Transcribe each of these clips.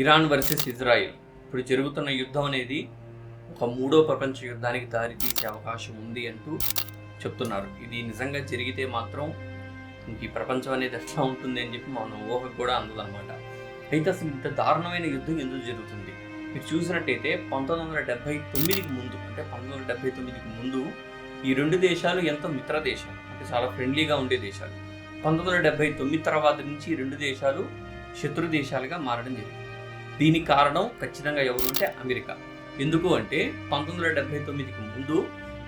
Iran versus Israel. ఇప్పుడు జరుగుతున్న యుద్ధం అనేది ఒక మూడో ప్రపంచ యుద్ధానికి దారితీసే అవకాశం ఉంది అంటూ చెప్తున్నారు. ఇది నిజంగా జరిగితే మాత్రం ఇంక ఈ ప్రపంచం అనేది ఎట్లా ఉంటుంది అని చెప్పి మనం ఊహకు కూడా అందదన్నమాట అయితే అసలు ఇంత దారుణమైన యుద్ధం ఎందుకు జరుగుతుంది? మీరు చూసినట్టయితే పంతొమ్మిది వందల డెబ్బై తొమ్మిదికి ముందు అంటే పంతొమ్మిది వందల డెబ్బై తొమ్మిదికి ముందు ఈ రెండు దేశాలు ఎంతో మిత్ర దేశాలు అంటే చాలా ఫ్రెండ్లీగా ఉండే దేశాలు. పంతొమ్మిది వందల డెబ్బై తొమ్మిది తర్వాత నుంచి ఈ రెండు దేశాలు శత్రు దేశాలుగా మారడం జరిగింది. దీనికి కారణం ఖచ్చితంగా ఎవరు అంటే అమెరికా. ఎందుకు అంటే పంతొమ్మిది వందల డెబ్బై తొమ్మిదికి ముందు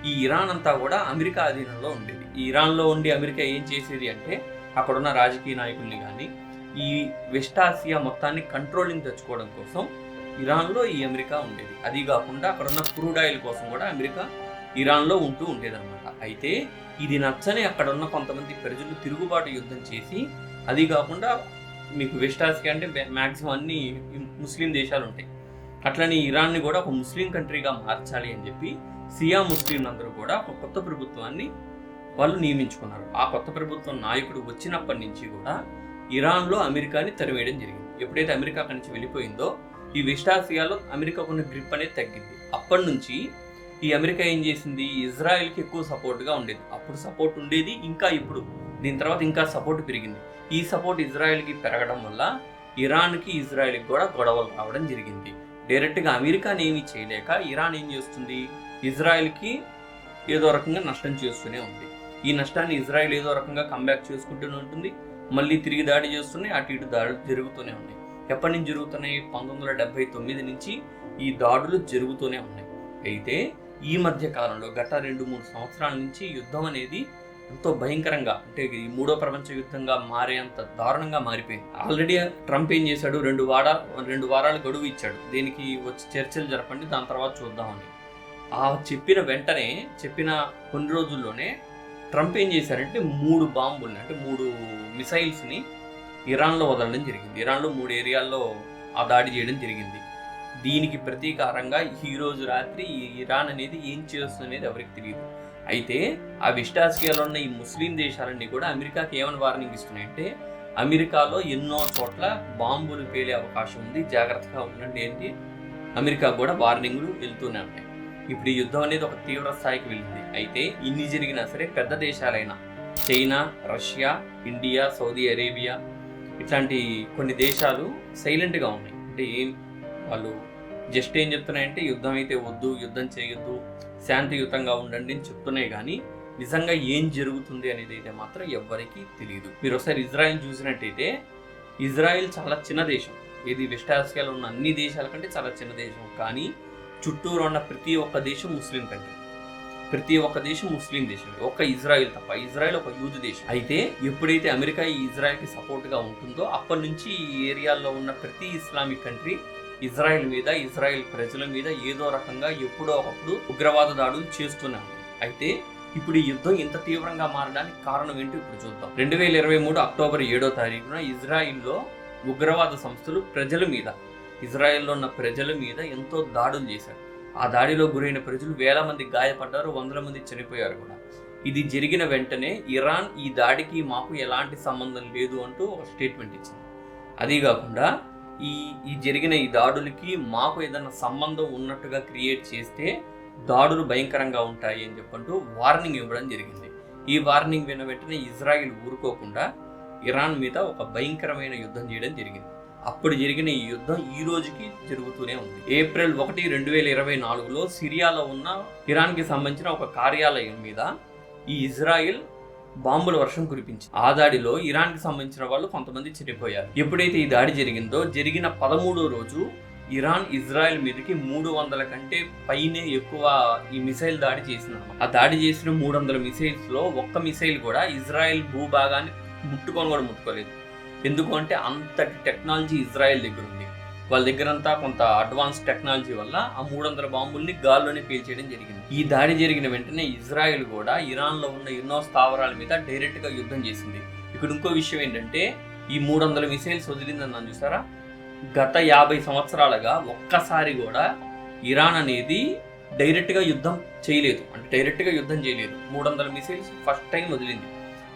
ఈ ఇరాన్ అంతా కూడా అమెరికా అధీనంలో ఉండేది. ఈ ఇరాన్లో ఉండి అమెరికా ఏం చేసేది అంటే అక్కడున్న రాజకీయ నాయకుల్ని కానీ ఈ వెస్ట్ ఆసియా మొత్తాన్ని కంట్రోలింగ్ తెచ్చుకోవడం కోసం ఇరాన్లో ఈ అమెరికా ఉండేది. అది కాకుండా అక్కడున్న క్రూడ్ ఆయిల్ కోసం కూడా అమెరికా ఇరాన్లో ఉంటూ ఉండేదన్నమాట. అయితే ఇది నచ్చని అక్కడ ఉన్న కొంతమంది ప్రజలు తిరుగుబాటు యుద్ధం చేసి అది కాకుండా మీకు వెస్ట్ ఆసియా అంటే మ్యాక్సిమం అన్ని ముస్లిం దేశాలు ఉంటాయి. అట్లనే ఇరాన్ని కూడా ఒక ముస్లిం కంట్రీగా మార్చాలి అని చెప్పి సియా ముస్లింలందరూ కూడా ఒక కొత్త ప్రభుత్వాన్ని వాళ్ళు నియమించుకున్నారు. ఆ కొత్త ప్రభుత్వం నాయకుడు వచ్చినప్పటి నుంచి కూడా ఇరాన్లో అమెరికాని తరివేయడం జరిగింది. ఎప్పుడైతే అమెరికా అక్కడి నుంచి వెళ్ళిపోయిందో ఈ వెస్ట్ ఆసియాలో అమెరికాకు ఉన్న గ్రిప్ అనేది తగ్గింది. అప్పటి నుంచి ఈ అమెరికా ఏం చేసింది? ఇజ్రాయెల్కి ఎక్కువ సపోర్ట్గా ఉండేది. అప్పుడు సపోర్ట్ ఉండేది ఇంకా ఇప్పుడు దీని తర్వాత ఇంకా సపోర్ట్ పెరిగింది. ఈ సపోర్ట్ ఇజ్రాయెల్కి పెరగడం వల్ల ఇరాన్కి ఇజ్రాయెల్కి కూడా గొడవలు రావడం జరిగింది. డైరెక్ట్గా అమెరికాని ఏమీ చేయలేక ఇరాన్ ఏం చేస్తుంది? ఇజ్రాయెల్కి ఏదో రకంగా నష్టం చేస్తూనే ఉంది. ఈ నష్టాన్ని ఇజ్రాయెల్ ఏదో రకంగా కంబ్యాక్ చేసుకుంటూనే ఉంటుంది. మళ్ళీ తిరిగి దాడి చేస్తున్నాయి. అటు ఇటు దాడులు జరుగుతూనే ఉన్నాయి. ఎప్పటి నుంచి జరుగుతున్నాయి? పంతొమ్మిది వందల డెబ్బై తొమ్మిది నుంచి ఈ దాడులు జరుగుతూనే ఉన్నాయి. అయితే ఈ మధ్య కాలంలో గత రెండు మూడు సంవత్సరాల నుంచి యుద్ధం అనేది ఎంతో భయంకరంగా అంటే ఈ మూడో ప్రపంచ యుద్ధంగా మారేంత దారుణంగా మారిపోయింది. ఆల్రెడీ ట్రంప్ ఏం చేశాడు? రెండు వారాలు రెండు వారాలు గడువు ఇచ్చాడు. దీనికి వచ్చి చర్చలు జరపండి దాని తర్వాత చూద్దామని ఆ చెప్పిన వెంటనే చెప్పిన కొన్ని రోజుల్లోనే ట్రంప్ ఏం చేశారంటే మూడు బాంబుల్ని అంటే మూడు మిసైల్స్ని ఇరాన్లో వదలడం జరిగింది. ఇరాన్లో మూడు ఏరియాల్లో ఆ దాడి చేయడం జరిగింది. దీనికి ప్రతీకారంగా ఈరోజు రాత్రి ఈ ఇరాన్ అనేది ఏం చేస్తుంది అనేది ఎవరికి తెలియదు. అయితే ఆ వెస్ట్ ఆసియాలో ఉన్న ఈ ముస్లిం దేశాలన్నీ కూడా అమెరికాకి ఏమని వార్నింగ్ ఇస్తున్నాయంటే అమెరికాలో ఎన్నో చోట్ల బాంబులు పేలే అవకాశం ఉంది జాగ్రత్తగా ఉండండి ఏంటి? అమెరికా కూడా వార్నింగ్లు వెళ్తూనే ఉంటాయి ఇప్పుడు ఈ యుద్ధం అనేది ఒక తీవ్ర స్థాయికి వెళ్ళింది అయితే ఇన్ని జరిగినా సరే పెద్ద దేశాలైన China Russia India Saudi Arabia ఇట్లాంటి కొన్ని దేశాలు సైలెంట్గా ఉన్నాయి. అంటే ఏం వాళ్ళు జస్ట్ ఏం చెప్తున్నాయంటే యుద్ధం అయితే వద్దు యుద్ధం చేయొద్దు శాంతియుతంగా ఉండండి అని చెప్తున్నాయి కానీ నిజంగా ఏం జరుగుతుంది అనేది అయితే మాత్రం ఎవ్వరికీ తెలియదు మీరు ఒకసారి ఇజ్రాయెల్ చూసినట్టయితే ఇజ్రాయెల్ చాలా చిన్న దేశం. ఇది వెస్ట్ ఆసియాలో ఉన్న అన్ని దేశాల కంటే చాలా చిన్న దేశం. కానీ చుట్టూరు ఉన్న ప్రతి ఒక్క దేశం ముస్లిం కంట్రీ. ప్రతి ఒక్క దేశం ముస్లిం దేశం. ఒక్క ఇజ్రాయెల్ తప్ప. ఇజ్రాయెల్ ఒక యూదు దేశం. అయితే ఎప్పుడైతే అమెరికా ఈ ఇజ్రాయెల్కి సపోర్ట్గా ఉంటుందో అప్పటి నుంచి ఈ ఏరియాలో ఉన్న ప్రతి ఇస్లామిక్ కంట్రీ ఇజ్రాయెల్ మీద ఇజ్రాయెల్ ప్రజల మీద ఏదో రకంగా ఎప్పుడో ఒకప్పుడు ఉగ్రవాద దాడులు చేస్తున్నారు అయితే ఇప్పుడు ఈ యుద్ధం ఇంత తీవ్రంగా మారడానికి కారణం ఏంటి ఇప్పుడు చూద్దాం. రెండు వేల ఇరవై మూడు అక్టోబర్ ఏడో తారీఖున ఇజ్రాయిల్లో ఉగ్రవాద సంస్థలు ప్రజల మీద ఇజ్రాయెల్లో ఉన్న ప్రజల మీద ఎంతో దాడులు చేశారు ఆ దాడిలో గురైన ప్రజలు వేల మంది గాయపడ్డారు వందల మంది చనిపోయారు కూడా. ఇది జరిగిన వెంటనే ఇరాన్ ఈ దాడికి మాకు ఎలాంటి సంబంధం లేదు అంటూ ఒక స్టేట్మెంట్ ఇచ్చింది. అదీ కాకుండా ఈ ఈ జరిగిన ఈ దాడులకి మాకు ఏదైనా సంబంధం ఉన్నట్టుగా క్రియేట్ చేస్తే దాడులు భయంకరంగా ఉంటాయి అని చెప్పంటూ వార్నింగ్ ఇవ్వడం జరిగింది. ఈ వార్నింగ్ విన్న వెంటనే ఇజ్రాయిల్ ఊరుకోకుండా ఇరాన్ మీద ఒక భయంకరమైన యుద్ధం చేయడం జరిగింది. అప్పుడు జరిగిన ఈ యుద్ధం ఈ రోజుకి జరుగుతూనే ఉంది. ఏప్రిల్ ఒకటి రెండు వేల ఇరవై నాలుగులో సిరియాలో ఉన్న ఇరాన్కి సంబంధించిన ఒక కార్యాలయం మీద ఈ ఇజ్రాయిల్ బాంబుల వర్షం కురిపించింది. ఆ దాడిలో ఇరాన్కి సంబంధించిన వాళ్ళు కొంతమంది చనిపోయారు ఎప్పుడైతే ఈ దాడి జరిగిందో జరిగిన పదమూడో రోజు ఇరాన్ ఇజ్రాయెల్ మీదకి మూడు వందల కంటే పైనే ఎక్కువ ఈ మిసైల్ దాడి చేసింది ఆ దాడి చేసిన మూడు వందల మిసైల్స్లో ఒక్క మిసైల్ కూడా ఇజ్రాయెల్ భూభాగాన్ని ముట్టుకొని కూడా ముట్టుకోలేదు. ఎందుకంటే అంతటి టెక్నాలజీ ఇజ్రాయెల్ దగ్గర ఉంది. వాళ్ళ దగ్గర అంతా కొంత అడ్వాన్స్ టెక్నాలజీ వల్ల ఆ మూడు వందల బాంబుల్ని గాల్లోనే పీల్చేయడం జరిగింది. ఈ దాడి జరిగిన వెంటనే ఇజ్రాయెల్ కూడా ఇరాన్లో ఉన్న ఎన్నో స్థావరాల మీద డైరెక్ట్గా యుద్ధం చేసింది. ఇక్కడ ఇంకో విషయం ఏంటంటే ఈ మూడు వందల మిసైల్స్ వదిలిందని చూసారా? గత యాభై సంవత్సరాలుగా ఒక్కసారి కూడా ఇరాన్ అనేది డైరెక్ట్గా యుద్ధం చేయలేదు. అంటే డైరెక్ట్గా యుద్ధం చేయలేదు. మూడు వందల మిసైల్స్ ఫస్ట్ టైం వదిలింది.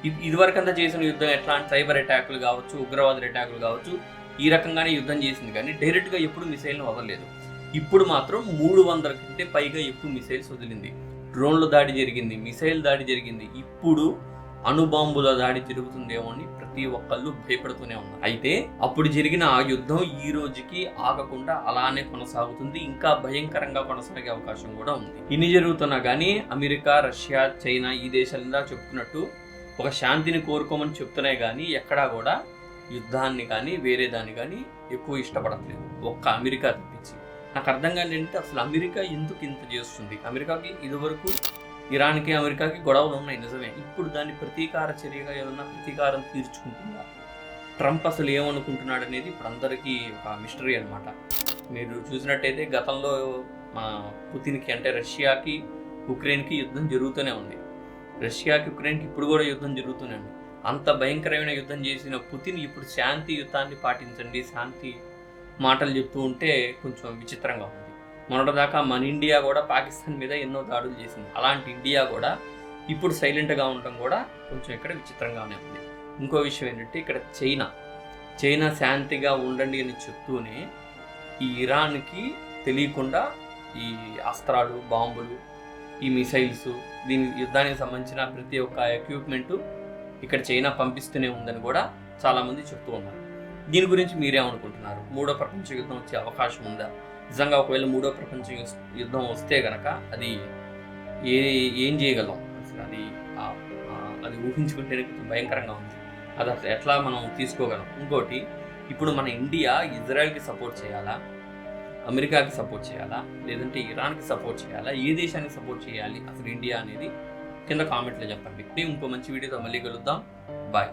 ఇది ఇదివరకంతా చేసిన యుద్ధం ఎట్లా? సైబర్ అటాకులు కావచ్చు ఉగ్రవాదుల అటాకులు కావచ్చు ఈ రకంగానే యుద్ధం చేసింది. కానీ డైరెక్ట్గా ఎప్పుడు మిసైల్ని వదలలేదు. ఇప్పుడు మాత్రం మూడు వందల కంటే పైగా ఎక్కువ మిసైల్స్ వదిలింది. డ్రోన్ల దాడి జరిగింది మిసైల్ దాడి జరిగింది. ఇప్పుడు అణుబాంబుల దాడి జరుగుతుందేమో అని ప్రతి ఒక్కళ్ళు భయపడుతూనే ఉన్నారు. అయితే అప్పుడు జరిగిన ఆ యుద్ధం ఈ రోజుకి ఆగకుండా అలానే కొనసాగుతుంది. ఇంకా భయంకరంగా కొనసాగే అవకాశం కూడా ఉంది. ఇన్ని జరుగుతున్నా కానీ అమెరికా రష్యా చైనా ఈ దేశాలందా చెప్పుకున్నట్టు ఒక శాంతిని కోరుకోమని చెప్తున్నాయి కానీ ఎక్కడా కూడా యుద్ధాన్ని కానీ వేరే దాన్ని కానీ ఎక్కువ ఇష్టపడట్లేదు. ఒక్క అమెరికా తప్పించి. నాకు అర్థం కాని ఏంటంటే అసలు అమెరికా ఎందుకు ఇంత చేస్తుంది? అమెరికాకి ఇదివరకు ఇరాన్కి అమెరికాకి గొడవలు ఉన్నాయి నిజమే. ఇప్పుడు దాన్ని ప్రతీకార చర్యగా ఏదన్నా ప్రతీకారం తీర్చుకుంటుందా? ట్రంప్ అసలు ఏమనుకుంటున్నాడు అనేది ఇప్పుడు అందరికీ ఒక మిస్టరీ అనమాట మీరు చూసినట్టయితే గతంలో మన పుతిన్కి అంటే రష్యాకి ఉక్రెయిన్కి యుద్ధం జరుగుతూనే ఉంది. రష్యాకి ఉక్రెయిన్కి ఇప్పుడు కూడా యుద్ధం జరుగుతూనే ఉంది. అంత భయంకరమైన యుద్ధం చేసిన పుతిన్ ఇప్పుడు శాంతి యుద్ధాన్ని పాటించండి శాంతి మాటలు చెప్తూ ఉంటే కొంచెం విచిత్రంగా ఉంది. మొన్నటిదాకా మన ఇండియా కూడా పాకిస్తాన్ మీద ఎన్నో దాడులు చేసింది. అలాంటి ఇండియా కూడా ఇప్పుడు సైలెంట్గా ఉండటం కూడా కొంచెం ఇక్కడ విచిత్రంగానే ఉంది. ఇంకో విషయం ఏంటంటే ఇక్కడ చైనా చైనా శాంతిగా ఉండండి అని చెప్తూనే ఈ ఇరాన్కి తెలియకుండా ఈ అస్త్రాలు బాంబులు ఈ మిసైల్స్ దీని యుద్ధానికి సంబంధించిన ప్రతి ఒక్క ఎక్విప్మెంటు ఇక్కడ చైనా పంపిస్తూనే ఉందని కూడా చాలామంది చెప్తూ ఉన్నారు. దీని గురించి మీరేమనుకుంటున్నారు? మూడో ప్రపంచ యుద్ధం వచ్చే అవకాశం ఉందా? నిజంగా ఒకవేళ మూడో ప్రపంచ యుద్ధం వస్తే గనక అది ఏ ఏం చేయగలం? అసలు అది అది ఊహించుకుంటేనే కొంచెం భయంకరంగా ఉంది. అది అసలు ఎట్లా మనం తీసుకోగలం? ఇంకోటి ఇప్పుడు మన ఇండియా ఇజ్రాయెల్కి సపోర్ట్ చేయాలా? అమెరికాకి సపోర్ట్ చేయాలా? లేదంటే ఇరాన్కి సపోర్ట్ చేయాలా? ఏ దేశానికి సపోర్ట్ చేయాలి? అసలు ఇండియా అనేది కింద కామెంట్లో చెప్పండి. ఇంకో మంచి వీడియోతో మళ్ళీ కలుద్దాం. బాయ్.